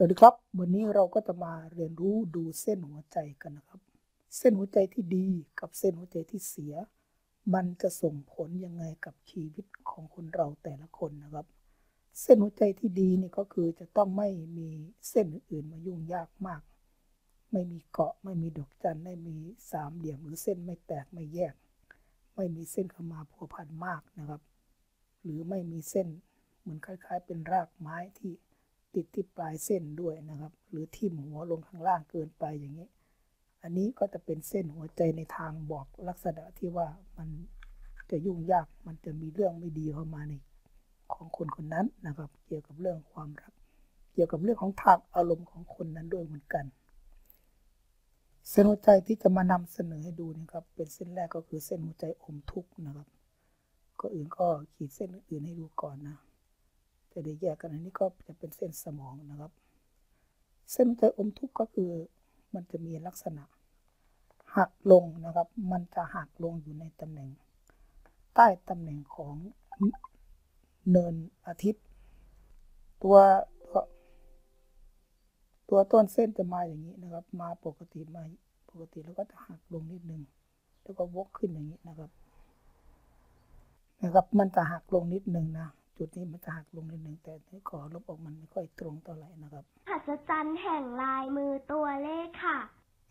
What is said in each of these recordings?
สวัสดีครับ วันนี้เราก็จะมาเรียนรู้ดูเส้นหัวใจกันนะครับ เส้นหัวใจที่ดีกับเส้นหัวใจที่เสีย มันจะส่งผลยังไงกับชีวิตของคนเราแต่ละคนนะครับ เส้นหัวใจที่ดีนี่ก็คือจะต้องไม่มีเส้นอื่นๆมายุ่งยากมาก ไม่มีเกาะไม่มีดอกจันไม่มีสามเหลี่ยมหรือเส้นไม่แตกไม่แยก ไม่มีเส้นเข้ามาพัวพันมากนะครับ หรือไม่มีเส้นเหมือนคล้าย ๆ เป็นรากไม้ที่ ติดที่ปลายเส้นด้วยนะครับ หรือทิ่มหัวลงข้างล่างเกินไปอย่างนี้ อันนี้ก็จะเป็นเส้นหัวใจในทางบอกลักษณะที่ว่ามันจะยุ่งยากมันจะมีเรื่องไม่ดีเข้ามาในของคนคนนั้นนะครับ เกี่ยวกับเรื่องความรัก เกี่ยวกับเรื่องของทางอารมณ์ของคนนั้นด้วยเหมือนกัน เส้นหัวใจที่จะมานำเสนอให้ดูนี่ครับ เป็นเส้นแรกก็คือเส้นหัวใจอมทุกข์นะครับ ก็อื่นก็ขีดเส้นอื่นให้ดูก่อนนะ จะได้แยกกันอันนี้ก็จะเป็นเส้นสมองนะครับ เส้นหัวใจอมทุกข์ก็คือมันจะมีลักษณะหักลงนะครับ มันจะหักลงอยู่ในตำแหน่ง ใต้ตำแหน่งของเนินอาทิตย์ตัวตัวตัวต้นเส้นจะมาอย่างนี้นะครับ มาปกติมาปกติแล้วก็จะหักลงนิดนึง แล้วก็วกขึ้นอย่างนี้นะครับ นะครับ มันจะหักลงนิดนึงนะ จุดนี้มันจะหักลงนิดนึงแต่ในขอลบออกมันไม่ค่อยตรงเท่าไหร่นะครับหัศจรรย์แห่งลายมือตัวเลขค่ะ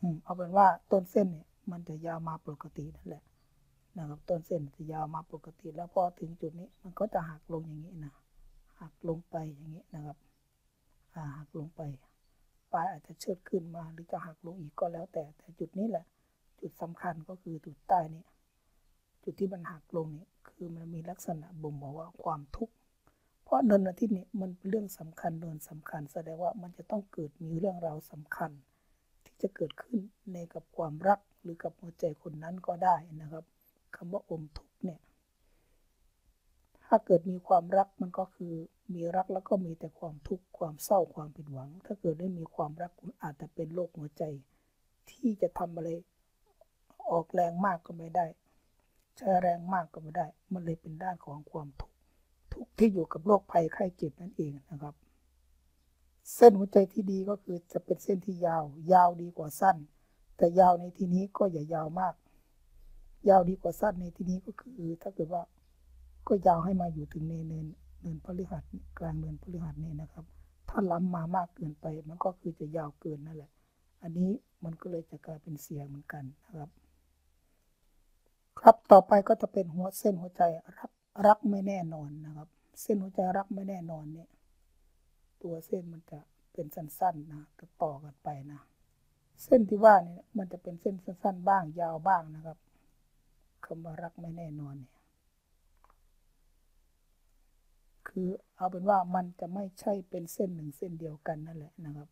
อืมเอาเป็นว่าต้นเส้นเนี่ยมันจะยาวมาปกตินั่นแหละนะครับต้นเส้นจะยาวมาปกติ แล้วพอถึงจุดนี้มันก็จะหักลงอย่างนี้นะหักลงไปอย่างนี้นะครับอ่าหักลงไปปลายอาจจะเชิดขึ้นมาหรือจะหักลงอีกก็แล้วแต่แต่จุดนี้แหละ จุดสำคัญก็คือจุดใต้นี้ จุดที่มันหักลงนี่ คือมันมีลักษณะบ่งบอกว่าความทุกข์เพราะเนินอาทิตย์นี่มันเป็นเรื่องสำคัญเนินสำคัญ แสดงว่ามันจะต้องเกิดมีเรื่องราวสำคัญ ที่จะเกิดขึ้นในกับความรักหรือกับหัวใจคนนั้นก็ได้นะครับคำว่าอมทุกข์เนี่ยถ้าเกิดมีความรักมันก็คือมีรักแล้วก็มีแต่ความทุกข์ความเศร้าความผิดหวัง ถ้าเกิดได้มีความรักคุณอาจจะเป็นโรคหัวใจ ที่จะทำอะไรออกแรงมากก็ไม่ได้ ใช้แรงมากก็ไม่ได้ มันเลยเป็นด้านของความทุกข์ทุกข์ที่อยู่กับโรคภัยไข้เจ็บนั่นเองนะครับ เส้นหัวใจที่ดีก็คือจะเป็นเส้นที่ยาว ยาวดีกว่าสั้น แต่ยาวในที่นี้ก็อย่ายาวมาก ยาวดีกว่าสั้นในที่นี้ก็คือ ถ้าเกิดว่าก็ยาวให้มาอยู่ถึงในเนินเนินพฤหัสกลางเนินพฤหัสนี่นะครับ ถ้าล้ำมามากเกินไป มันก็คือจะยาวเกินนั่นแหละ อันนี้มันก็เลยจะกลายเป็นเสียงเหมือนกันนะครับ ครับต่อไปก็จะเป็นหัวเส้นหัวใจรักรักไม่แน่นอนนะครับ เส้นหัวใจรักไม่แน่นอนเนี่ย ตัวเส้นมันจะเป็นสั้นๆนะต่อต่อกันไปนะ เส้นที่ว่าเนี่ยมันจะเป็นเส้นสั้น ๆ บ้างยาวบ้างนะครับคำว่ารักไม่แน่นอนเนี่ย คือเอาเป็นว่ามันจะไม่ใช่เป็นเส้นหนึ่งเส้นเดียวกันนั่นแหละนะครับ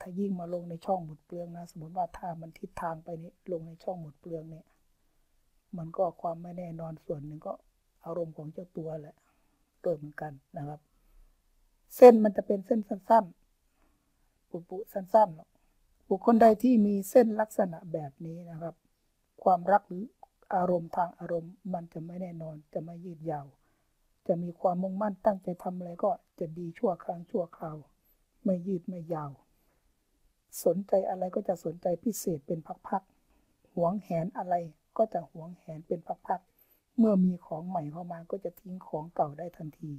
ถ้ายิ่งมาลงในช่องหมดเปลืองนะ สมมติว่าถ้ามันทิศทางไปนี้ลงในช่องหมดเปลืองเนี่ย มันก็ความไม่แน่นอนส่วนหนึ่งก็อารมณ์ของเจ้าตัวแหละด้วยเหมือนกันนะครับ เส้นมันจะเป็นเส้นสั้นๆ ปุปุสั้นๆบุคคลใดที่มีเส้นลักษณะแบบนี้นะครับ ความรักหรืออารมณ์ทางอารมณ์ มันจะไม่แน่นอนจะไม่ยืดยาว จะมีความมุ่งมั่นตั้งใจทำอะไรก็จะดีชั่วครั้งชั่วคราว ไม่ยืดไม่ยาว สนใจอะไรก็จะสนใจพิเศษเป็นพักๆหวงแหนอะไร ก็จะหวงแหนเป็นพักๆ เมื่อมีของใหม่เข้ามาก็จะทิ้งของเก่าได้ทันที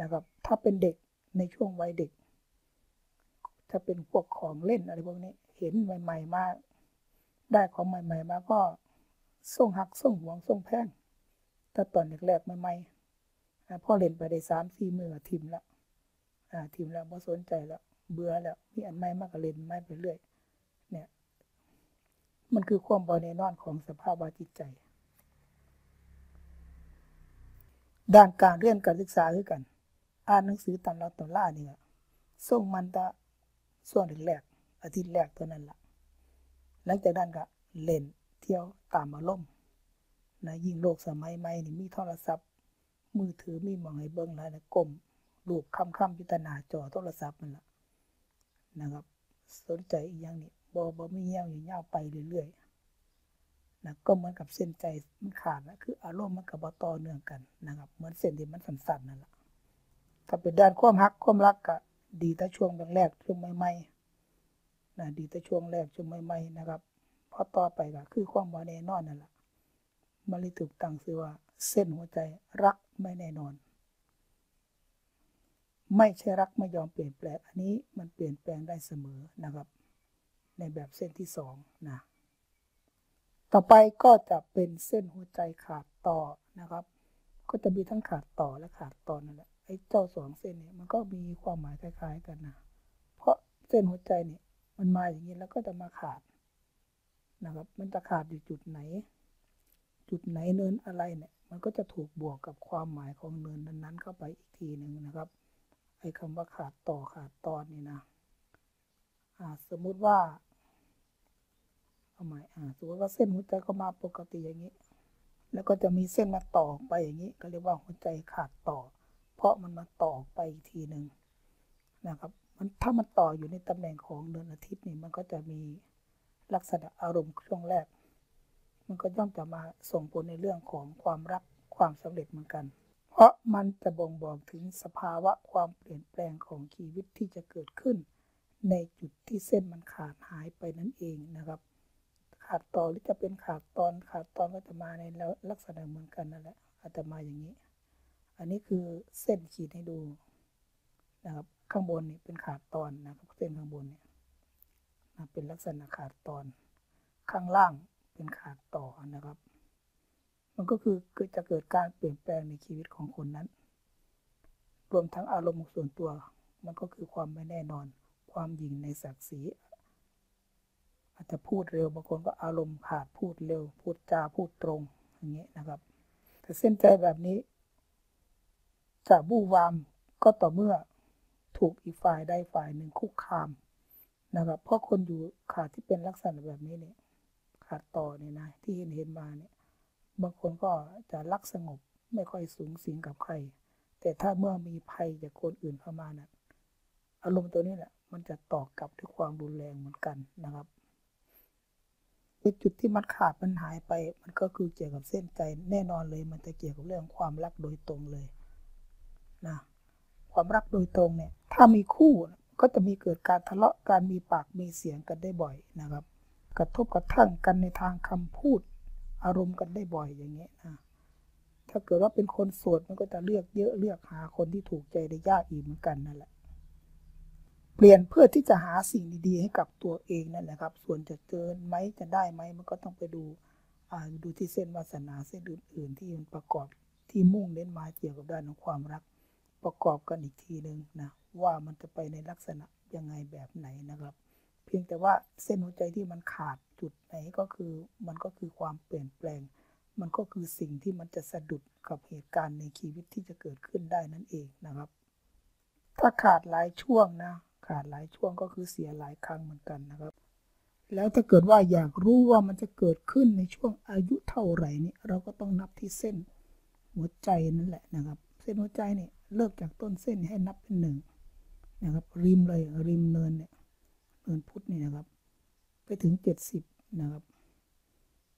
นะครับ ถ้าเป็นเด็กในช่วงวัยเด็กถ้าเป็นพวกของเล่นอะไรพวกนี้ เห็นใหม่ ๆ มาได้ของใหม่ ๆ มาก็ส่งหักส่งหวงส่งแพงถ้าตอนแรกๆใหม่ๆพ่อเล่นไปได้สามสี่มือทิมแล้วทิมแล้วพอสนใจแล้วเบื่อแล้วมีอันใหม่มากก็เล่นใหม่ไปเรื่อย มันคือความบอแน่นอนของสภาพจิตใจ ด้านการเรียนการศึกษาคือกัน อ่านหนังสือตำราตำล่านี่ยส่งมันตะส่วนแรกอาทิตย์แรกเท่านั้นละหลังจากนั้นก็เล่นเที่ยวตามอารมณ์นะยิ่งโลกสมัยใหม่นี่มีโทรศัพท์ มือถือมีมองให้เบิ่งแล้วนะกลมรูปคำคำพิจารณาจอโทรศัพท์มันละนะครับ สนใจอีกอย่างนี้ บอบอไม่เงี้ยวอย่างเงี้ยวไปเรื่อยๆนะก็เหมือนกับเส้นใจมันขาดนะคือ อารมณ์มันกับบต่อเนื่องกันนะครับ เหมือนเส้นที่มันสั่นๆนั่นแหละถ้าเป็นด้านความฮักความรักก็ดีแต่ช่วงแรกๆช่วงใหม่ๆนะดีแต่ช่วงแรกช่วงใหม่ๆนะครับพอต่อไปก็คือความบ่แน่นอนนั่นแหละมันเลยถูกตั้งชื่อว่า เส้นหัวใจรักไม่แน่นอน ไม่ใช่รักไม่ยอมเปลี่ยนแปลง อันนี้มันเปลี่ยนแปลงได้เสมอนะครับ ในแบบเส้นที่สองนะต่อไปก็จะเป็นเส้นหัวใจขาดต่อนะครับ ก็จะมีทั้งขาดต่อและขาดตอนนั่นแหละไอ้เจ้าสองเส้นเนี่ยมันก็มีความหมายคล้ายๆกันนะเพราะเส้นหัวใจเนี่ยมันมาอย่างนี้แล้วก็จะมาขาดนะครับ มันจะขาดอยู่จุดไหน จุดไหนเนินอะไรเนี่ย มันก็จะถูกบวกกับความหมายของเนินนั้นๆเข้าไปอีกทีหนึ่งนะครับไอ้คำว่าขาดต่อขาดตอนนี่นะอ่าสมมุติว่า เอาใหม่อ่าสมมติว่าเส้นหัวใจก็มาปกติอย่างนี้ แล้วก็จะมีเส้นมาต่อไปอย่างนี้ ก็เรียกว่าหัวใจขาดต่อ เพราะมันมาต่อไปอีกทีหนึ่งนะครับ มันถ้ามันต่ออยู่ในตำแหน่งของเดือนอาทิตย์นี่มันก็จะมีลักษณะอารมณ์ช่วงแรก มันก็ย่อมจะมาส่งผลในเรื่องของความรักความสำเร็จเหมือนกัน เพราะมันจะบ่งบอกถึงสภาวะความเปลี่ยนแปลงของชีวิตที่จะเกิดขึ้น ในจุดที่เส้นมันขาดหายไปนั่นเองนะครับ ขาดต่อหรือจะเป็นขาดตอนขาดตอนก็จะมาในลักษณะเหมือนกันนั่นแหละอาจจะมาอย่างนี้ อันนี้คือเส้นขีดให้ดูนะครับ ข้างบนนี่เป็นขาดตอนนะครับ เส้นข้างบนเนี่ยเป็นลักษณะขาดตอน ข้างล่างเป็นขาดต่อนะครับ มันก็คือจะเกิดการเปลี่ยนแปลงในชีวิตของคนนั้น รวมทั้งอารมณ์ส่วนตัว มันก็คือความไม่แน่นอน ความหยิ่งในศักดิ์ศรี อาจจะพูดเร็วบางคนก็อารมณ์ขาดพูดเร็ว พูดจาพูดตรงอย่างเงี้ยนะครับ แต่เส้นใจแบบนี้จะบู้วามก็ต่อเมื่อถูกอีกฝ่ายใดฝ่ายหนึ่งคุกคามนะครับ เพราะคนอยู่ขาดที่เป็นลักษณะแบบนี้เนี่ยขาดต่อเนี่ยนะที่เห็นเห็นมาเนี่ย บางคนก็จะรักสงบไม่ค่อยสูงสิงกับใคร แต่ถ้าเมื่อมีภัยจากคนอื่นเข้ามานะอารมณ์ตัวนี้แหละมันจะตอกกลับด้วยความรุนแรงเหมือนกันนะครับ จุดที่มันขาดมันหายไป มันก็คือเกี่ยวกับเส้นใจแน่นอนเลย มันจะเกี่ยวกับเรื่องความรักโดยตรงเลยนะความรักโดยตรงเนี่ย ถ้ามีคู่ก็จะมีเกิดการทะเลาะการมีปากมีเสียงกันได้บ่อยนะครับ กระทบกระทั่งกันในทางคำพูด อารมณ์กันได้บ่อยอย่างเงี้ยนะถ้าเกิดว่าเป็นคนโสดมันก็จะเลือกเยอะเลือกหาคนที่ถูกใจได้ยากอีกเหมือนกันนั่นแหละ เปลี่ยนเพื่อที่จะหาสิ่งดีๆ ให้กับตัวเองนั่นแหละครับ ส่วนจะเจอไหมจะได้ไหมมันก็ต้องไปดูดูที่เส้นวาสนาเส้นอื่นๆ ที่มันประกอบที่มุ่งเน้นมาเกี่ยวกับด้านของความรัก ประกอบกันอีกทีหนึ่งนะว่ามันจะไปในลักษณะยังไงแบบไหนนะครับ เพียงแต่ว่าเส้นหัวใจที่มันขาดจุดไหนก็คือมันก็คือความเปลี่ยนแปลง มันก็คือสิ่งที่มันจะสะดุดกับเหตุการณ์ในชีวิตที่จะเกิดขึ้นได้นั่นเองนะครับ ถ้าขาดหลายช่วงนะ ขาดหลายช่วงก็คือเสียหลายครั้งเหมือนกันนะครับ แล้วถ้าเกิดว่าอยากรู้ว่ามันจะเกิดขึ้นในช่วงอายุเท่าไหร่นี่เราก็ต้องนับที่เส้นหัวใจนั่นแหละนะครับ เส้นหัวใจเนี่ยเลิกจากต้นเส้นให้นับเป็นหนึ่งนะครับ ริมเลยริมเนินเนี่ยเนินพุทธนี่นะครับ ไปถึงเจ็ดสิบนะครับ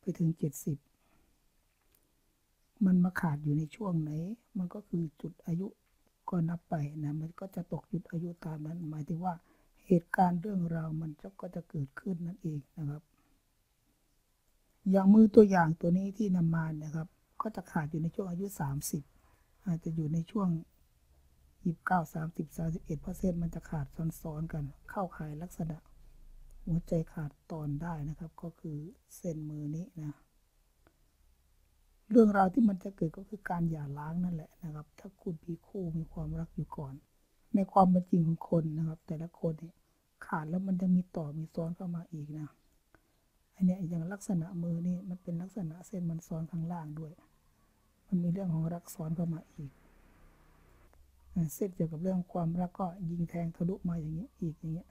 ไปถึงเจ็ดสิบมันมาขาดอยู่ในช่วงไหน มันก็คือจุดอายุ ก็นับไปนะมันก็จะตกจุดอายุตามนั้น หมายถึงว่าเหตุการณ์เรื่องราวมันก็จะเกิดขึ้นนั่นเองนะครับ อย่างมือตัวอย่างตัวนี้ที่นำมานะครับ ก็จะขาดอยู่ในช่วงอายุสามสิบอาจจะอยู่ในช่วงยี่สิบเก้าสามสิบสามสิบเอ็ดเปอร์เซ็นต์มันจะขาดซ้อนๆกัน เข้าข่ายลักษณะ หัวใจขาดตอนได้นะครับ ก็คือเส้นมือนี้นะ เรื่องราวที่มันจะเกิดก็คือการหย่าร้างนั่นแหละนะครับ ถ้าคุณมีคู่มีความรักอยู่ก่อน ในความเป็นจริงของคนนะครับ แต่ละคนเนี่ยขาดแล้วมันจะมีต่อมีซ้อนเข้ามาอีกนะอันนี้อย่างลักษณะมือนี่มันเป็นลักษณะเส้นมันซ้อนข้างล่างด้วย มันมีเรื่องของรักซ้อนเข้ามาอีกเส้นเกี่ยวกับเรื่องความรักก็ยิงแทงทะลุมาอย่างนี้อีกอย่างเงี้ย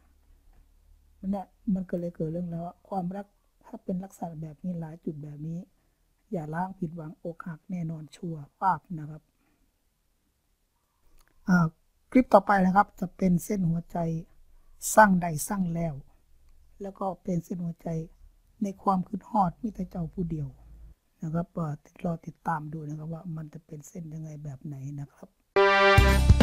มันเนี่ยมันก็เลยเกิดเรื่องแล้วว่าความรักถ้าเป็นลักษณะแบบนี้หลายจุดแบบนี้ อย่าล้างผิดหวังอกหักแน่นอนชัวร์ป้าบนะครับคลิปต่อไปนะครับจะเป็นเส้นหัวใจสร้างใดสร้างแล้ว แล้วก็เป็นเส้นหัวใจในความคืดฮอดมิต่เจ้าผู้เดียวนะครับรอติดตามดูนะครับว่ามันจะเป็นเส้นยังไงแบบไหนนะครับ